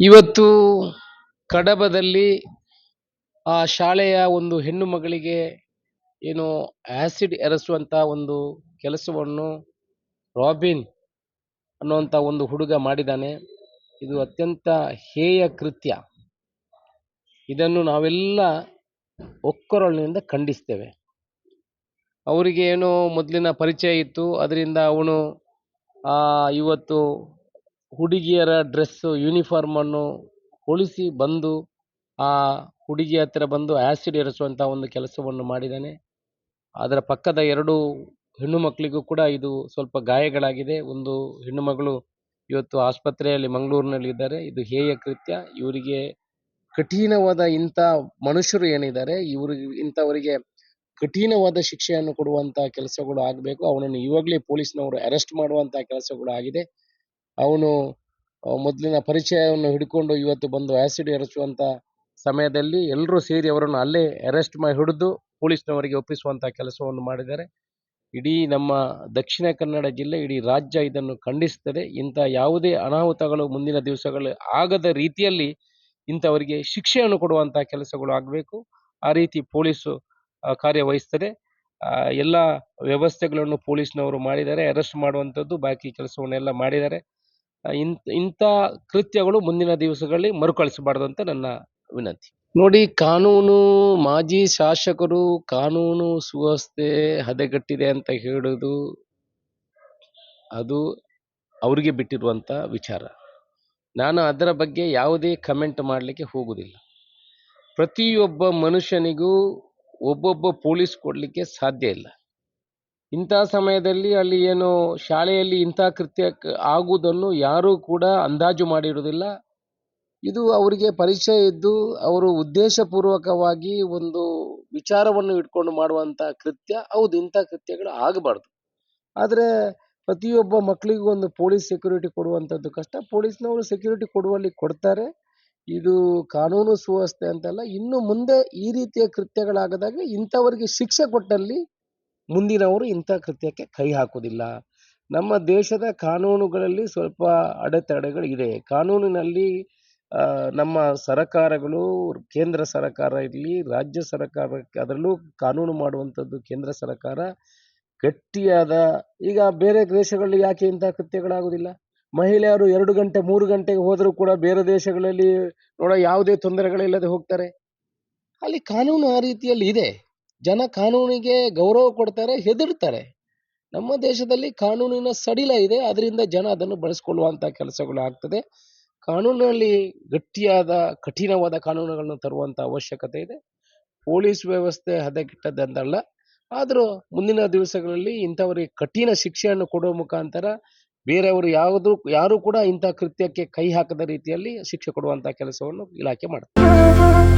ಇವತ್ತು ಕಡಬದಲ್ಲಿ ಆ ಶಾಲೆಯ ಒಂದು ಹೆಣ್ಣು ಮಗಳಿಗೆ ಏನು ಆ್ಯಸಿಡ್ ಎರಸುವಂಥ ಒಂದು ಕೆಲಸವನ್ನು ರಾಬಿನ್ ಅನ್ನುವಂಥ ಒಂದು ಹುಡುಗ ಮಾಡಿದ್ದಾನೆ. ಇದು ಅತ್ಯಂತ ಹೇಯ ಕೃತ್ಯ. ಇದನ್ನು ನಾವೆಲ್ಲ ಒಕ್ಕೊರಳಿನಿಂದ ಖಂಡಿಸ್ತೇವೆ. ಅವರಿಗೆ ಏನು ಮೊದಲಿನ ಪರಿಚಯ ಇತ್ತು. ಅದರಿಂದ ಅವನು ಇವತ್ತು ಹುಡುಗಿಯರ ಡ್ರೆಸ್ಸು, ಯೂನಿಫಾರ್ಮ್ ಅನ್ನು ಹೊಲಿಸಿ ಬಂದು, ಆ ಹುಡುಗಿ ಹತ್ತಿರ ಬಂದು ಆಸಿಡ್ ಎರಚುವಂಥ ಒಂದು ಕೆಲಸವನ್ನು ಮಾಡಿದ್ದಾನೆ ಅದರ ಪಕ್ಕದ ಎರಡು ಹೆಣ್ಣು ಮಕ್ಕಳಿಗೂ ಕೂಡ ಇದು ಸ್ವಲ್ಪ ಗಾಯಗಳಾಗಿದೆ. ಒಂದು ಹೆಣ್ಣು ಮಗಳು ಇವತ್ತು ಆಸ್ಪತ್ರೆಯಲ್ಲಿ ಮಂಗಳೂರಿನಲ್ಲಿ ಇದ್ದಾರೆ ಇದು ಹೇಯ ಕೃತ್ಯ. ಇವರಿಗೆ ಕಠಿಣವಾದ ಇಂಥ ಮನುಷ್ಯರು ಏನಿದ್ದಾರೆ, ಇವರು ಇಂಥವರಿಗೆ ಕಠಿಣವಾದ ಶಿಕ್ಷೆಯನ್ನು ಕೊಡುವಂಥ ಕೆಲಸಗಳು ಆಗಬೇಕು. ಅವನನ್ನು ಇವಾಗಲೇ ಪೊಲೀಸ್ನವರು ಅರೆಸ್ಟ್ ಮಾಡುವಂಥ ಕೆಲಸಗಳು ಆಗಿದೆ. ಅವನು ಮೊದಲಿನ ಪರಿಚಯವನ್ನು ಹಿಡ್ಕೊಂಡು ಇವತ್ತು ಬಂದು ಆ್ಯಸಿಡ್ ಎರಚುವಂಥ ಸಮಯದಲ್ಲಿ ಎಲ್ಲರೂ ಸೇರಿ ಅವರನ್ನು ಅಲ್ಲೇ ಅರೆಸ್ಟ್ ಮಾಡಿ ಹಿಡಿದು ಪೊಲೀಸ್ನವರಿಗೆ ಒಪ್ಪಿಸುವಂಥ ಕೆಲಸವನ್ನು ಮಾಡಿದ್ದಾರೆ. ಇಡೀ ನಮ್ಮ ದಕ್ಷಿಣ ಕನ್ನಡ ಜಿಲ್ಲೆ, ಇಡೀ ರಾಜ್ಯ ಇದನ್ನು ಖಂಡಿಸ್ತದೆ ಇಂಥ ಯಾವುದೇ ಅನಾಹುತಗಳು ಮುಂದಿನ ದಿವಸಗಳು ಆಗದ ರೀತಿಯಲ್ಲಿ ಇಂಥವರಿಗೆ ಶಿಕ್ಷೆಯನ್ನು ಕೊಡುವಂಥ ಕೆಲಸಗಳು ಆಗಬೇಕು. ಆ ರೀತಿ ಪೊಲೀಸು ಕಾರ್ಯವಹಿಸ್ತದೆ. ಎಲ್ಲ ವ್ಯವಸ್ಥೆಗಳನ್ನು ಪೊಲೀಸ್ನವರು ಮಾಡಿದ್ದಾರೆ. ಅರೆಸ್ಟ್ ಮಾಡುವಂಥದ್ದು, ಬಾಕಿ ಕೆಲಸವನ್ನೆಲ್ಲ ಮಾಡಿದ್ದಾರೆ. ಇಂಥ ಇಂಥ ಕೃತ್ಯಗಳು ಮುಂದಿನ ದಿವಸಗಳಲ್ಲಿ ಮರುಕಳಿಸಬಾರ್ದು ಅಂತ ನನ್ನ ವಿನಂತಿ. ನೋಡಿ, ಕಾನೂನು ಮಾಜಿ ಶಾಸಕರು ಕಾನೂನು ಸುವ್ಯವಸ್ಥೆ ಹದಗೆಟ್ಟಿದೆ ಅಂತ ಹೇಳುದು ಅದು ಅವರಿಗೆ ಬಿಟ್ಟಿರುವಂತ ವಿಚಾರ. ನಾನು ಅದರ ಬಗ್ಗೆ ಯಾವುದೇ ಕಮೆಂಟ್ ಮಾಡಲಿಕ್ಕೆ ಹೋಗುವುದಿಲ್ಲ. ಪ್ರತಿಯೊಬ್ಬ ಮನುಷ್ಯನಿಗೂ ಒಬ್ಬೊಬ್ಬ ಪೊಲೀಸ್ ಕೊಡಲಿಕ್ಕೆ ಸಾಧ್ಯ ಇಲ್ಲ. ಇಂಥ ಸಮಯದಲ್ಲಿ ಅಲ್ಲಿ ಏನು ಶಾಲೆಯಲ್ಲಿ ಇಂಥ ಕೃತ್ಯ ಆಗುವುದನ್ನು ಯಾರೂ ಕೂಡ ಅಂದಾಜು ಮಾಡಿರುವುದಿಲ್ಲ. ಇದು ಅವರಿಗೆ ಪರಿಚಯ ಇದ್ದು, ಅವರು ಉದ್ದೇಶಪೂರ್ವಕವಾಗಿ ಒಂದು ವಿಚಾರವನ್ನು ಇಟ್ಕೊಂಡು ಮಾಡುವಂಥ ಕೃತ್ಯ. ಹೌದು, ಇಂಥ ಕೃತ್ಯಗಳು ಆಗಬಾರ್ದು. ಆದರೆ ಪ್ರತಿಯೊಬ್ಬ ಮಕ್ಕಳಿಗೂ ಒಂದು ಪೊಲೀಸ್ ಸೆಕ್ಯೂರಿಟಿ ಕೊಡುವಂಥದ್ದು ಕಷ್ಟ. ಪೊಲೀಸ್ನವರು ಸೆಕ್ಯೂರಿಟಿ ಕೊಡುವಲ್ಲಿ ಕೊಡ್ತಾರೆ. ಇದು ಕಾನೂನು ಸುವ್ಯವಸ್ಥೆ ಅಂತಲ್ಲ. ಇನ್ನು ಮುಂದೆ ಈ ರೀತಿಯ ಕೃತ್ಯಗಳಾಗದಾಗ ಇಂಥವರಿಗೆ ಶಿಕ್ಷೆ ಕೊಟ್ಟಲ್ಲಿ ಮುಂದಿನವರು ಇಂಥ ಕೃತ್ಯಕ್ಕೆ ಕೈ ಹಾಕೋದಿಲ್ಲ ನಮ್ಮ ದೇಶದ ಕಾನೂನುಗಳಲ್ಲಿ ಸ್ವಲ್ಪ ಅಡೆತಡೆಗಳಿದೆ. ಕಾನೂನಿನಲ್ಲಿ ನಮ್ಮ ಸರಕಾರಗಳು, ಕೇಂದ್ರ ಸರಕಾರ ಇರಲಿ, ರಾಜ್ಯ ಸರಕಾರ ಅದರಲ್ಲೂ ಕಾನೂನು ಮಾಡುವಂಥದ್ದು ಕೇಂದ್ರ ಸರ್ಕಾರ ಗಟ್ಟಿಯಾದ, ಈಗ ಬೇರೆ ದೇಶಗಳಲ್ಲಿ ಯಾಕೆ ಇಂಥ ಕೃತ್ಯಗಳಾಗೋದಿಲ್ಲ ಮಹಿಳೆಯರು ಎರಡು ಗಂಟೆ, ಮೂರು ಗಂಟೆಗೆ ಹೋದರೂ ಕೂಡ ಬೇರೆ ದೇಶಗಳಲ್ಲಿ ನೋಡ ಯಾವುದೇ ತೊಂದರೆಗಳಿಲ್ಲದೆ ಹೋಗ್ತಾರೆ. ಅಲ್ಲಿ ಕಾನೂನು ಆ ರೀತಿಯಲ್ಲಿ ಇದೆ. ಜನ ಕಾನೂನಿಗೆ ಗೌರವ ಕೊಡ್ತಾರೆ, ಹೆದರ್ತಾರೆ. ನಮ್ಮ ದೇಶದಲ್ಲಿ ಕಾನೂನಿನ ಸಡಿಲ ಇದೆ ಅದರಿಂದ ಜನ ಅದನ್ನು ಬಳಸ್ಕೊಳ್ಳುವಂಥ ಕೆಲಸಗಳು ಆಗ್ತದೆ. ಕಾನೂನಿನಲ್ಲಿ ಗಟ್ಟಿಯಾದ, ಕಠಿಣವಾದ ಕಾನೂನುಗಳನ್ನು ತರುವಂತ ಅವಶ್ಯಕತೆ ಇದೆ. ಪೊಲೀಸ್ ವ್ಯವಸ್ಥೆ ಹದಗೆಟ್ಟದ್ದಂದಲ್ಲ, ಆದರೂ ಮುಂದಿನ ದಿವಸಗಳಲ್ಲಿ ಇಂಥವರಿಗೆ ಕಠಿಣ ಶಿಕ್ಷೆಯನ್ನು ಕೊಡುವ ಮುಖಾಂತರ ಬೇರೆಯವರು ಯಾವುದು, ಯಾರು ಕೂಡ ಇಂಥ ಕೃತ್ಯಕ್ಕೆ ಕೈ ಹಾಕದ ರೀತಿಯಲ್ಲಿ ಶಿಕ್ಷೆ ಕೊಡುವಂತ ಕೆಲಸವನ್ನು ಇಲಾಖೆ ಮಾಡುತ್ತೆ